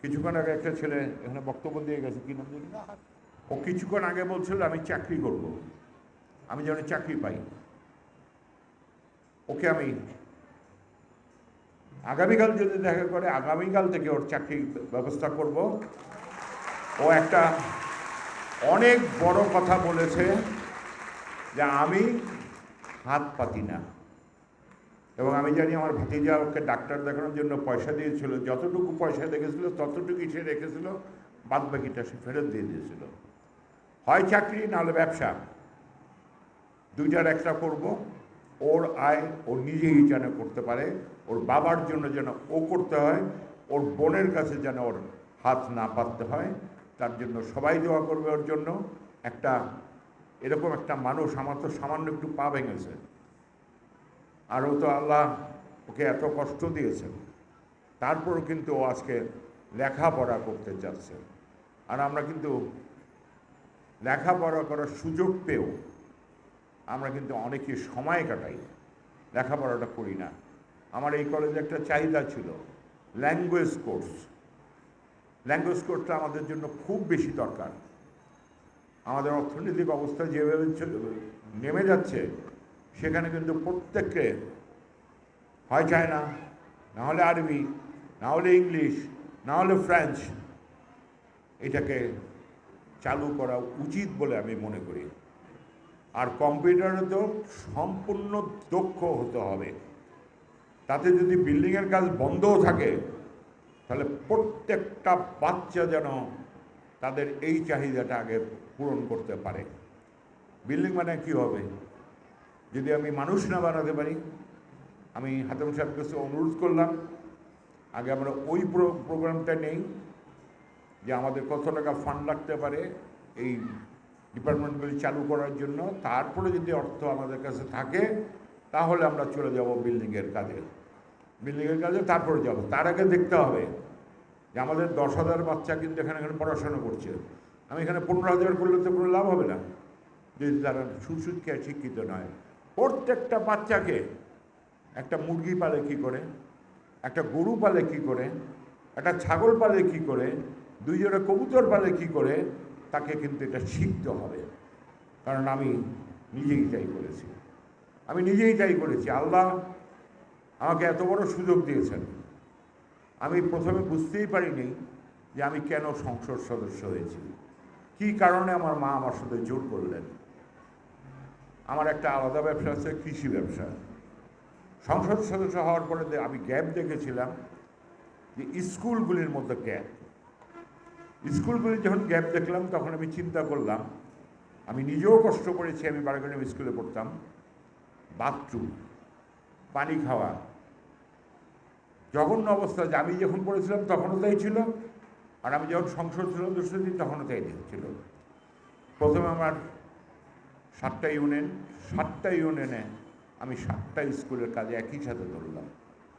কিছুক্ষণ আগে একটা ছেলে এখানে বক্তব্য দিয়ে গেছে, কি নাম ও কিছুক্ষণ আগে বলছিল, আমি চাকরি করব। আমি যেন চাকরি পাই। ওকে আমি আগামীকাল যদি দেখা করে, আগামীকাল থেকে ওর চাকরির ব্যবস্থা করব। ও একটা অনেক বড় কথা বলেছে যে, আমি হাত পাতি না। এবং আমি জানি আমার ভাতিজা ওকে ডাক্তার দেখানোর জন্য পয়সা দিয়েছিল, যতটুকু পয়সা দেখেছিল, ততটুকুই সে রেখেছিল বাদ বাকিটা সে ফেরত দিয়ে দিয়েছিল। হয় চাকরি, নাহলে ব্যবসা। দুইটার একটা করব, ওর আয় ও নিজেই যেন করতে পারে, ওর বাবার জন্য যেন ও করতে হয়, ওর বোনের কাছে যেন ওর হাত না পাততে হয়, তার জন্য সবাই দোয়া করবে ওর জন্য। একটা, এরকম একটা মানুষ আমার তো সামান্য একটু পা ভেঙেছে। আর ও তো আল্লাহ ওকে এত কষ্ট দিয়েছেন। তারপরও কিন্তু ও আজকে লেখাপড়া করতে যাচ্ছে। আর আমরা কিন্তু লেখাপড়া করার সুযোগ পেয়েও আমরা কিন্তু অনেকে সময় কাটাই, লেখাপড়াটা করি না। আমার এই কলেজে একটা চাহিদা ছিল ল্যাঙ্গুয়েজ কোর্স ল্যাঙ্গুয়েজ কোর্সটা আমাদের জন্য খুব বেশি দরকার। আমাদের অর্থনৈতিক অবস্থা যেভাবে নেমে যাচ্ছে সেখানে কিন্তু প্রত্যেককে হয় চায়না, না হলে আরবি, না হলে ইংলিশ, না হলে ফ্রেঞ্চ। এটাকে চালু করা উচিত বলে আমি মনে করি। আর কম্পিউটারে তো সম্পূর্ণ দক্ষ হতে হবে। তাতে যদি বিল্ডিংয়ের কাজ বন্ধও থাকে, তাহলে প্রত্যেকটা বাচ্চা যেন তাদের এই চাহিদাটা আগে পূরণ করতে পারে। বিল্ডিং মানে কি হবে? যদি আমি মানুষ না বানাতে পারি, আমি হাতেম সাহেব কাছে অনুরোধ করলাম, আগে আমরা ওই প্রোগ্রামটা নেই, যে আমাদের কত টাকা ফান্ড লাগতে পারে এই ডিপার্টমেন্টগুলি চালু করার জন্য। তারপরে যদি অর্থ আমাদের কাছে থাকে, তাহলে আমরা চলে যাব বিল্ডিংয়ের কাজে। বিল্ডিংয়ের কাজে তারপরে যাব। তার আগে দেখতে হবে যে আমাদের দশ হাজার বাচ্চা কিন্তু এখানে এখানে পড়াশোনা করছে। আমি এখানে পনেরো হাজার করলে তো কোনো লাভ হবে না। যদি তারা সুশিক্ষায় শিক্ষিত নয়। প্রত্যেকটা বাচ্চাকে একটা মুরগি পালে কি করে? একটা গরু পালে কি করে? একটা ছাগল পালে কি করে? দুই জোড়া কবুতর পালে কি করে? তাকে কিন্তু এটা শিখতে হবে। কারণ আমি নিজেই তাই করেছি। আমি নিজেই তাই করেছি। আল্লাহ আমাকে এত বড় সুযোগ দিয়েছেন। আমি প্রথমে বুঝতেই পারিনি যে আমি কেন সংসদ সদস্য হয়েছি। কী কারণে আমার মা আমার সাথে জোর করলেন? আমার একটা আলাদা ব্যবসা আছে, কৃষি ব্যবসা। সংসদ সদস্য হওয়ার পরে আমি গ্যাপ দেখেছিলাম যে স্কুলগুলির মধ্যে গ্যাপ। স্কুলগুলি যখন গ্যাপ দেখলাম, তখন আমি চিন্তা করলাম, আমি নিজেও কষ্ট করেছি, আমি বারাগঞ্জ স্কুলে পড়তাম। বাথরুম, পানি খাওয়া, জঘন্য অবস্থা। যে আমি যখন পড়েছিলাম, তখনও তাই ছিল। আর আমি যখন সংসদ সদস্য দিই তখনও তাই ছিল। প্রথমে আমার সাতটা ইউনিয়ন সাতটা ইউনিয়নে আমি সাতটা স্কুলের কাজে একই সাথে ধরলাম।